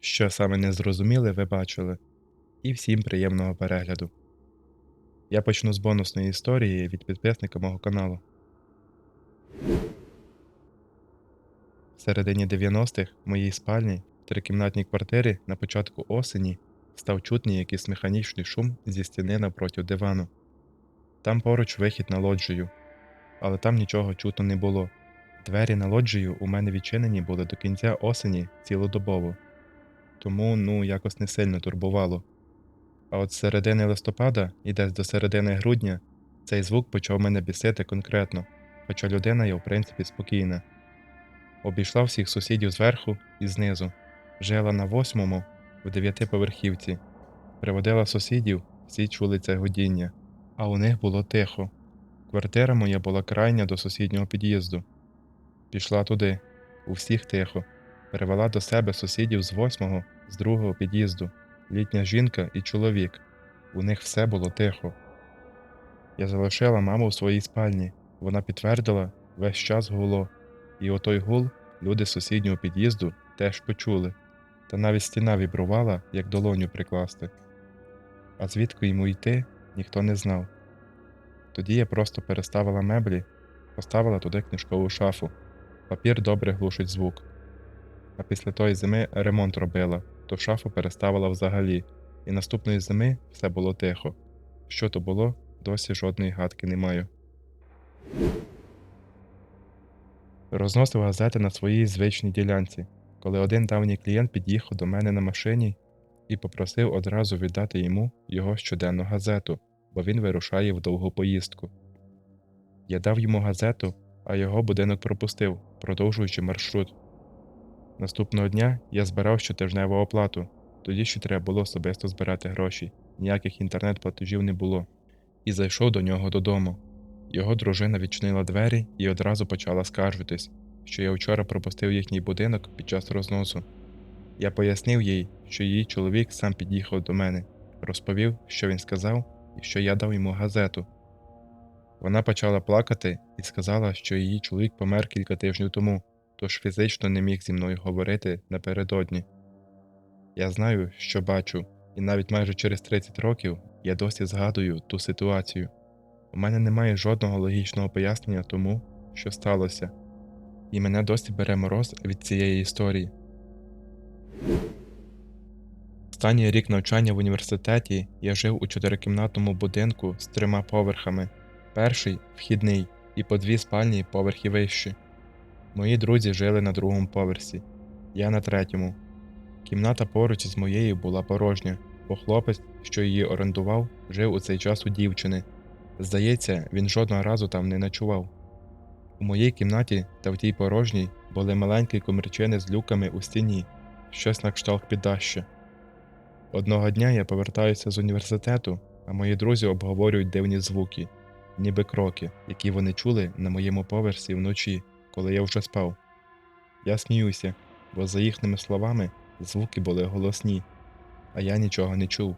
Що саме не зрозуміли, ви бачили. І всім приємного перегляду. Я почну з бонусної історії від підписника мого каналу. В середині 90-х в моїй спальні в трикімнатній квартирі на початку осені став чутний якийсь механічний шум зі стіни напроти дивану. Там поруч вихід на лоджію, але там нічого чутно не було. Двері на лоджію у мене відчинені були до кінця осені цілодобово, тому ну якось не сильно турбувало. А от з середини листопада і десь до середини грудня цей звук почав мене бісити конкретно, хоча людина я в принципі спокійна. Обійшла всіх сусідів зверху і знизу, жила на восьмому в дев'ятиповерхівці, приводила сусідів, всі чули це годіння, а у них було тихо. Квартира моя була крайня до сусіднього під'їзду. Пішла туди, у всіх тихо, привела до себе сусідів з восьмого, з другого під'їзду, літня жінка і чоловік. У них все було тихо. Я залишила маму в своїй спальні. Вона підтвердила, весь час гуло, і отой гул люди з сусіднього під'їзду теж почули, та навіть стіна вібрувала, як долоню прикласти. А звідки йому йти, ніхто не знав. Тоді я просто переставила меблі, поставила туди книжкову шафу. Папір добре глушить звук. А після тої зими ремонт робила, то шафу переставила взагалі, і наступної зими все було тихо. Що то було, досі жодної гадки не маю. Розносив газети на своїй звичній ділянці, коли один давній клієнт під'їхав до мене на машині і попросив одразу віддати йому його щоденну газету, бо він вирушає в довгу поїздку. Я дав йому газету, а його будинок пропустив, продовжуючи маршрут. Наступного дня я збирав щотижневу оплату, тоді ще треба було особисто збирати гроші, ніяких інтернет-платежів не було, і зайшов до нього додому. Його дружина відчинила двері і одразу почала скаржитись, що я вчора пропустив їхній будинок під час розносу. Я пояснив їй, що її чоловік сам під'їхав до мене, розповів, що він сказав, і що я дав йому газету. Вона почала плакати і сказала, що її чоловік помер кілька тижнів тому, тож фізично не міг зі мною говорити напередодні. Я знаю, що бачу, і навіть майже через 30 років я досі згадую ту ситуацію. У мене немає жодного логічного пояснення тому, що сталося, і мене досі бере мороз від цієї історії. Останній рік навчання в університеті я жив у чотирикімнатному будинку з трьома поверхами. Перший вхідний і по дві спальні поверхи вищі. Мої друзі жили на другому поверсі, я на третьому. Кімната поруч з моєю була порожня, бо хлопець, що її орендував, жив у цей час у дівчини. Здається, він жодного разу там не ночував. У моїй кімнаті та в тій порожній були маленькі комірчини з люками у стіні, щось на кшталт піддаща. Одного дня я повертаюся з університету, а мої друзі обговорюють дивні звуки, ніби кроки, які вони чули на моєму поверсі вночі, коли я вже спав. Я сміюся, бо, за їхніми словами, звуки були голосні, а я нічого не чув.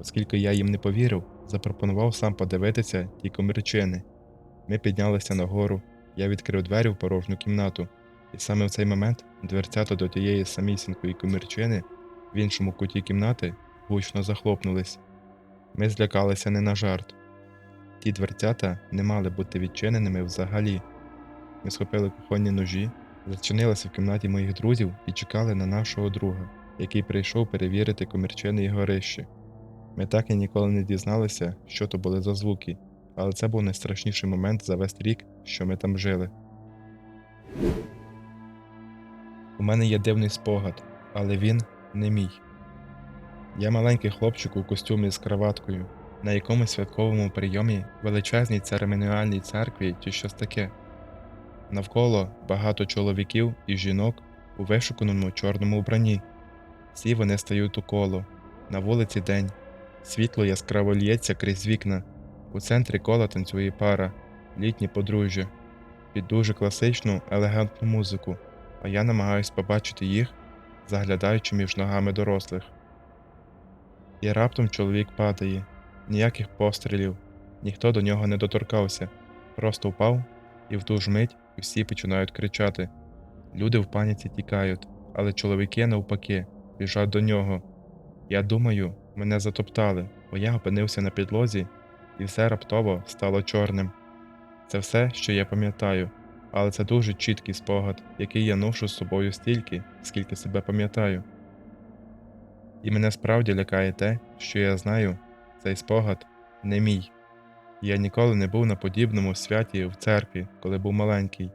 Оскільки я їм не повірив, запропонував сам подивитися ті комірчини. Ми піднялися нагору, я відкрив двері в порожню кімнату, і саме в цей момент дверцята до тієї самісінької комірчини в іншому куті кімнати гучно захлопнулись. Ми злякалися не на жарт. Ті дверцята не мали бути відчиненими взагалі. Ми схопили кухонні ножі, зачинилися в кімнаті моїх друзів і чекали на нашого друга, який прийшов перевірити комірчини і горище. Ми так і ніколи не дізналися, що то були за звуки, але це був найстрашніший момент за весь рік, що ми там жили. У мене є дивний спогад, але він не мій. Я маленький хлопчик у костюмі з краваткою, на якомусь святковому прийомі величезній церемоніальній церкві чи щось таке. Навколо багато чоловіків і жінок у вишуканому чорному вбранні. Всі вони стають у коло, на вулиці день, світло яскраво лється крізь вікна, у центрі кола танцює пара, літні подружжя, під дуже класичну, елегантну музику, а я намагаюсь побачити їх, заглядаючи між ногами дорослих. І раптом чоловік падає, ніяких пострілів, ніхто до нього не доторкався, просто впав, і в ту ж мить всі починають кричати. Люди в паніці тікають, але чоловіки, навпаки, біжав до нього. Я думаю, мене затоптали, бо я опинився на підлозі, і все раптово стало чорним. Це все, що я пам'ятаю, але це дуже чіткий спогад, який я ношу з собою стільки, скільки себе пам'ятаю. І мене справді лякає те, що я знаю, цей спогад не мій. Я ніколи не був на подібному святі в церкві, коли був маленький,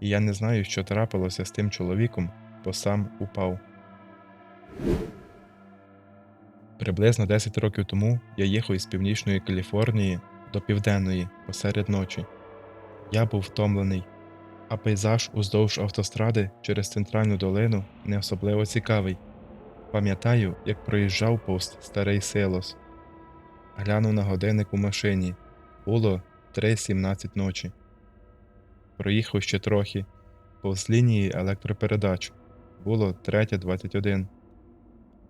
і я не знаю, що трапилося з тим чоловіком, бо сам упав. Приблизно 10 років тому я їхав із північної Каліфорнії до південної посеред ночі. Я був втомлений, а пейзаж уздовж автостради через центральну долину не особливо цікавий. Пам'ятаю, як проїжджав повз старий силос. Глянув на годинник у машині. Було 3.17 ночі. Проїхав ще трохи, повз лінії електропередач. Було 3.21.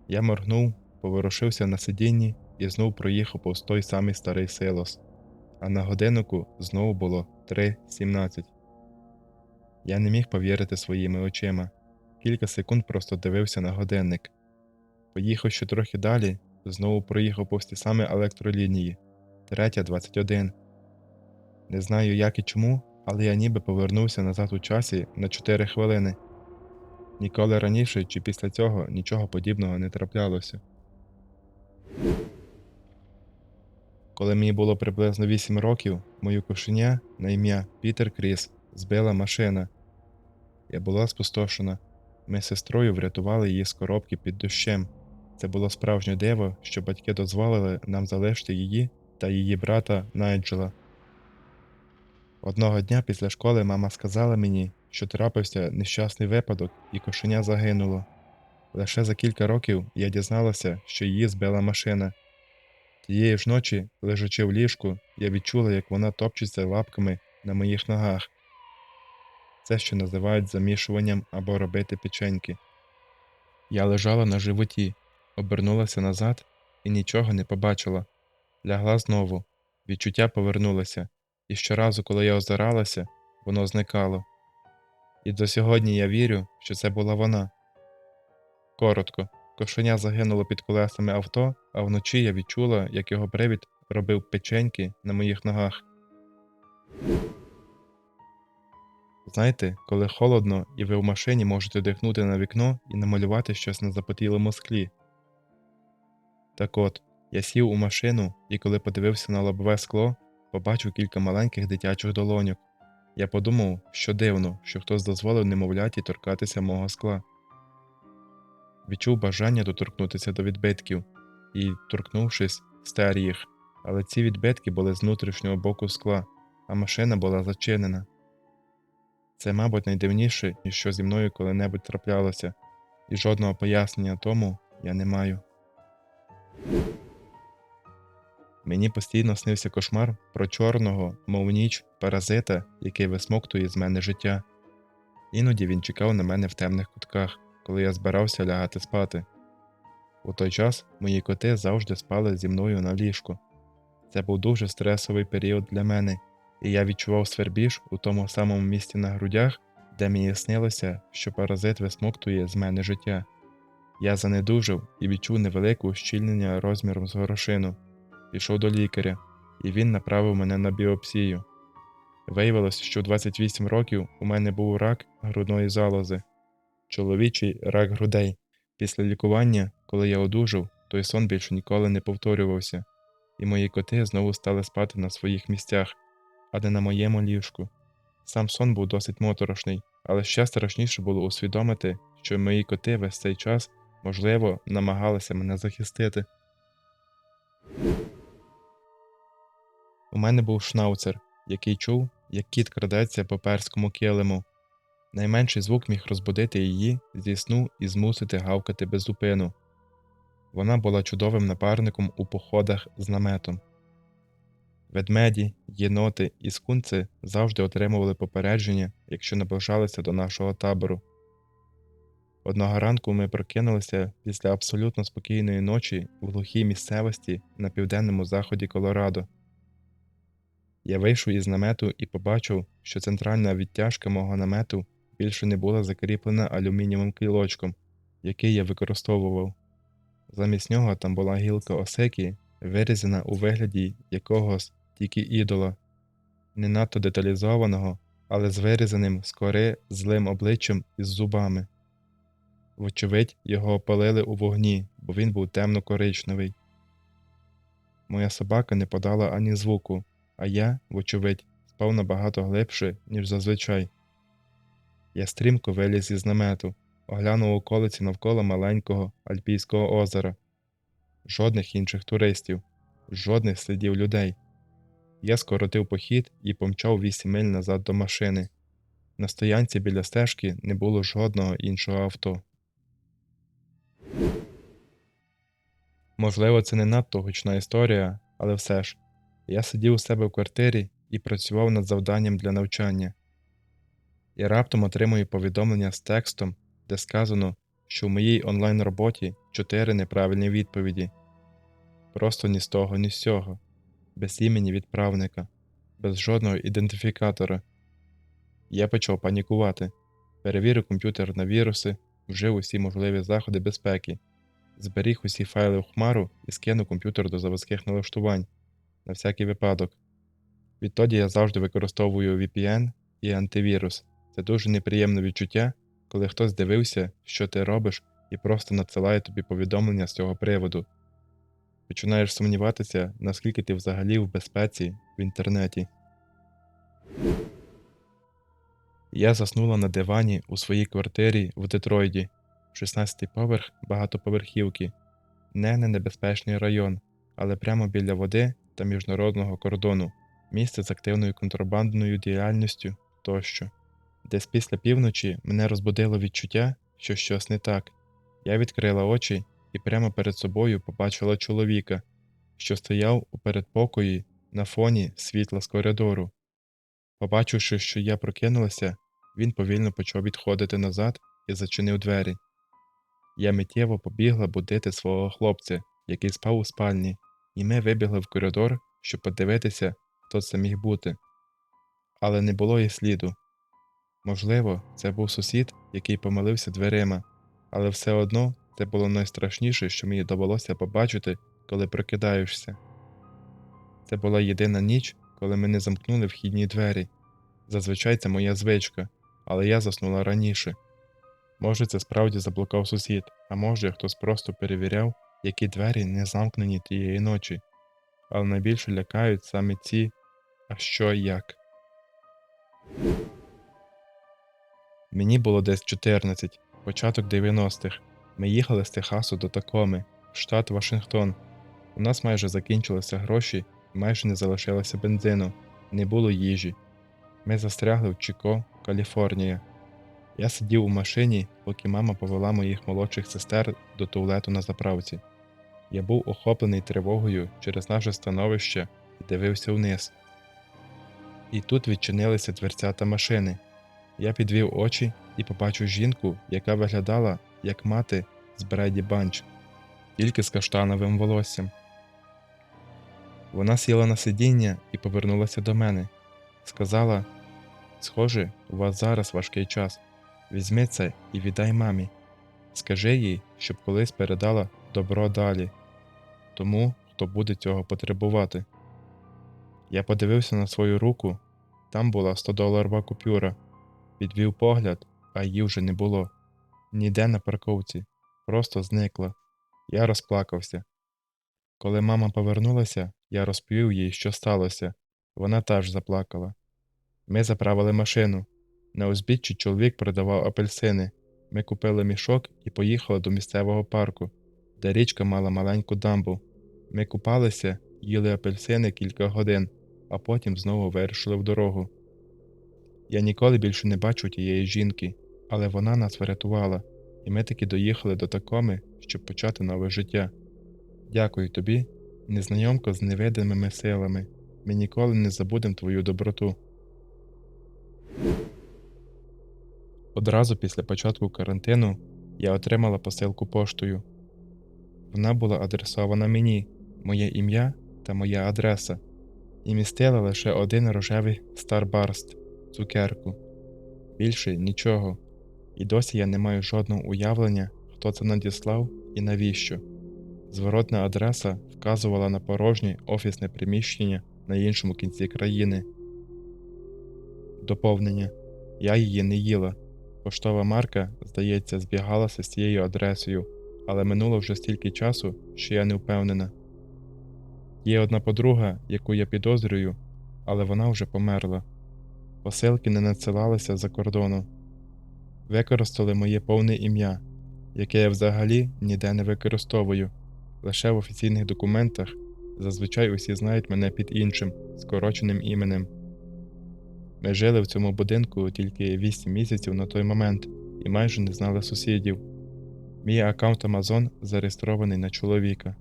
Я моргнув, поворушився на сидінні і знов проїхав повз той самий старий силос, а на годиннику знову було 3.17. Я не міг повірити своїми очима. Кілька секунд просто дивився на годинник. Поїхав ще трохи далі, знову проїхав повз ті самі електролінії. Третя 21. Не знаю, як і чому, але я ніби повернувся назад у часі на 4 хвилини. Ніколи раніше чи після цього нічого подібного не траплялося. Коли мені було приблизно 8 років, мою кошеня на ім'я Пітер Кріс збила машина. Я була спустошена. Ми з сестрою врятували її з коробки під дощем. Це було справжнє диво, що батьки дозволили нам залишити її та її брата Найджела. Одного дня після школи мама сказала мені, що трапився нещасний випадок і кошеня загинуло. Лише за кілька років я дізналася, що її збила машина. Тієї ж ночі, лежачи в ліжку, я відчула, як вона топчеться лапками на моїх ногах. Це що називають замішуванням або робити печеньки. Я лежала на животі, обернулася назад і нічого не побачила. Лягла знову, відчуття повернулося, і щоразу, коли я озиралася, воно зникало. І до сьогодні я вірю, що це була вона. Коротко, кошеня загинуло під колесами авто, а вночі я відчула, як його привід робив печеньки на моїх ногах. Знаєте, коли холодно і ви в машині можете дихнути на вікно і намалювати щось на запотілому склі. Так от, я сів у машину і коли подивився на лобове скло, побачив кілька маленьких дитячих долоньок. Я подумав, що дивно, що хтось дозволив немовляті торкатися мого скла. Відчув бажання доторкнутися до відбитків і, торкнувшись, стер їх, але ці відбитки були з внутрішнього боку скла, а машина була зачинена. Це, мабуть, найдивніше, що зі мною коли-небудь траплялося, і жодного пояснення тому я не маю. Мені постійно снився кошмар про чорного, мов ніч, паразита, який висмоктує з мене життя. Іноді він чекав на мене в темних кутках, коли я збирався лягати спати. У той час мої коти завжди спали зі мною на ліжку. Це був дуже стресовий період для мене, і я відчував свербіж у тому самому місці на грудях, де мені снилося, що паразит висмоктує з мене життя. Я занедужав і відчув невелике ущільнення розміром з горошину. Пішов до лікаря, і він направив мене на біопсію. Виявилось, що в 28 років у мене був рак грудної залози, чоловічий рак грудей. Після лікування, коли я одужав, той сон більше ніколи не повторювався, і мої коти знову стали спати на своїх місцях, а не на моєму ліжку. Сам сон був досить моторошний, але ще страшніше було усвідомити, що мої коти весь цей час, можливо, намагалися мене захистити. У мене був шнауцер, який чув, як кіт крадеться по перському килиму. Найменший звук міг розбудити її зі сну і змусити гавкати без зупину. Вона була чудовим напарником у походах з наметом. Ведмеді, єноти і скунци завжди отримували попередження, якщо наближалися до нашого табору. Одного ранку ми прокинулися після абсолютно спокійної ночі в глухій місцевості на південному заході Колорадо. Я вийшов із намету і побачив, що центральна відтяжка мого намету більше не була закріплена алюмінієвим кілочком, який я використовував. Замість нього там була гілка осеки, вирізана у вигляді якогось тільки ідола, не надто деталізованого, але з вирізаним скори злим обличчям і з зубами. Вочевидь, його опалили у вогні, бо він був темно-коричневий. Моя собака не подала ані звуку, а я, вочевидь, спав набагато глибше, ніж зазвичай. Я стрімко виліз із намету, оглянув околиці навколо маленького Альпійського озера. Жодних інших туристів, жодних слідів людей. Я скоротив похід і помчав вісім миль назад до машини. На стоянці біля стежки не було жодного іншого авто. Можливо, це не надто гучна історія, але все ж, я сидів у себе в квартирі і працював над завданням для навчання. І раптом отримую повідомлення з текстом, де сказано, що в моїй онлайн роботі чотири неправильні відповіді. Просто ні з того, ні з цього, без імені відправника, без жодного ідентифікатора. Я почав панікувати, перевірив комп'ютер на віруси, вжив усі можливі заходи безпеки, зберіг усі файли в хмару і скинув комп'ютер до заводських налаштувань на всякий випадок. Відтоді я завжди використовую VPN і антивірус. Це дуже неприємне відчуття, коли хтось дивився, що ти робиш, і просто надсилає тобі повідомлення з цього приводу. Починаєш сумніватися, наскільки ти взагалі в безпеці в інтернеті. Я заснула на дивані у своїй квартирі в Детройді, 16-й поверх багатоповерхівки, не на небезпечний район, але прямо біля води та міжнародного кордону, місце з активною контрабандною діяльністю тощо. Десь після півночі мене розбудило відчуття, що щось не так. Я відкрила очі і прямо перед собою побачила чоловіка, що стояв у передпокої на фоні світла з коридору. Побачивши, що я прокинулася, він повільно почав відходити назад і зачинив двері. Я миттєво побігла будити свого хлопця, який спав у спальні, і ми вибігли в коридор, щоб подивитися, хто це міг бути. Але не було і сліду. Можливо, це був сусід, який помилився дверима, але все одно це було найстрашніше, що мені довелося побачити, коли прокидаєшся. Це була єдина ніч, коли ми не замкнули вхідні двері. Зазвичай це моя звичка, але я заснула раніше. Може, це справді заблукав сусід, а може, хтось просто перевіряв, які двері не замкнені тієї ночі, але найбільше лякають саме ці, а що як. Мені було десь 14, початок 90-х. Ми їхали з Техасу до Такоми, штат Вашингтон. У нас майже закінчилися гроші, майже не залишилося бензину, не було їжі. Ми застрягли в Чіко, Каліфорнія. Я сидів у машині, поки мама повела моїх молодших сестер до туалету на заправці. Я був охоплений тривогою через наше становище і дивився вниз. І тут відчинилися дверцята машини. Я підвів очі і побачив жінку, яка виглядала як мати з Бреді Банч, тільки з каштановим волоссям. Вона сіла на сидіння і повернулася до мене. Сказала: Схоже, у вас зараз важкий час. Візьми це і віддай мамі. Скажи їй, щоб колись передала добро далі, тому, хто буде цього потребувати. Я подивився на свою руку, там була 100 доларова купюра, підвів погляд, а її вже не було. Ніде на парковці, просто зникла. Я розплакався. Коли мама повернулася, я розповів їй, що сталося. Вона теж заплакала. Ми заправили машину. На узбіччі чоловік продавав апельсини. Ми купили мішок і поїхали до місцевого парку, де річка мала маленьку дамбу. Ми купалися, їли апельсини кілька годин, а потім знову вирушили в дорогу. Я ніколи більше не бачу тієї жінки, але вона нас врятувала, і ми таки доїхали до такоми, щоб почати нове життя. Дякую тобі, незнайомко з невидимими силами. Ми ніколи не забудемо твою доброту. Одразу після початку карантину я отримала посилку поштою. Вона була адресована мені, моє ім'я та моя адреса, і містила лише один рожевий Старбарст цукерку. Більше нічого, і досі я не маю жодного уявлення, хто це надіслав і навіщо. Зворотна адреса вказувала на порожнє офісне приміщення на іншому кінці країни. Доповнення. Я її не їла. Поштова марка, здається, збігалася з цією адресою, але минуло вже стільки часу, що я не впевнена. Є одна подруга, яку я підозрюю, але вона вже померла. Посилки не надсилалися за кордону. Використали моє повне ім'я, яке я взагалі ніде не використовую, лише в офіційних документах зазвичай усі знають мене під іншим, скороченим іменем. Ми жили в цьому будинку тільки 8 місяців на той момент і майже не знали сусідів. Мій аккаунт Amazon зареєстрований на чоловіка.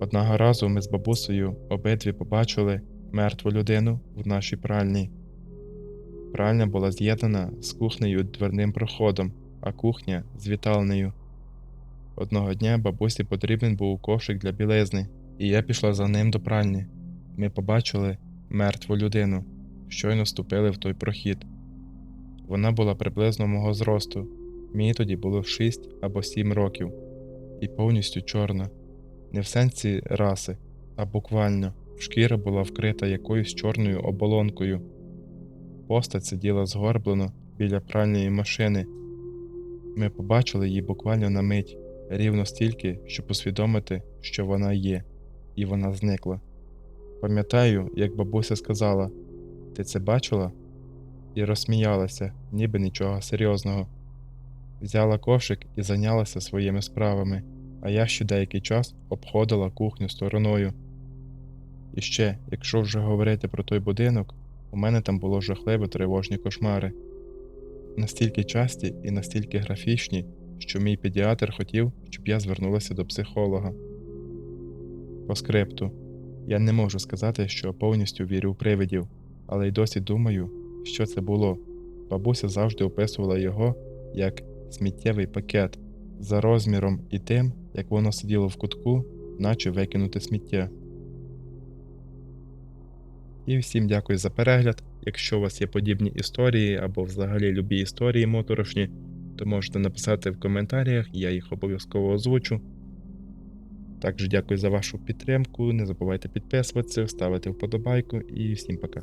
Одного разу ми з бабусею обидві побачили мертву людину в нашій пральні. Пральня була з'єднана з кухнею дверним проходом, а кухня з вітальнею. Одного дня бабусі потрібен був кошик для білизни, і я пішла за ним до пральні. Ми побачили мертву людину, щойно ступили в той прохід. Вона була приблизно мого зросту, мені тоді було 6 або 7 років, і повністю чорна, не в сенсі раси, а буквально шкіра була вкрита якоюсь чорною оболонкою. Постать сиділа згорблено біля пральної машини. Ми побачили її буквально на мить, рівно стільки, щоб усвідомити, що вона є, і вона зникла. Пам'ятаю, як бабуся сказала: Ти це бачила? І розсміялася, ніби нічого серйозного. Взяла кошик і зайнялася своїми справами, а я ще деякий час обходила кухню стороною. І ще, якщо вже говорити про той будинок, у мене там було жахливі тривожні кошмари. Настільки часті і настільки графічні, що мій педіатр хотів, щоб я звернулася до психолога. По скрипту. Я не можу сказати, що повністю вірю в привидів, але й досі думаю, що це було. Бабуся завжди описувала його як сміттєвий пакет за розміром і тим, як воно сиділо в кутку, наче викинуте сміття. І всім дякую за перегляд. Якщо у вас є подібні історії або взагалі любі історії моторошні, то можете написати в коментарях, я їх обов'язково озвучу. Також дякую за вашу підтримку. Не забувайте підписуватися, ставити вподобайку і всім пока.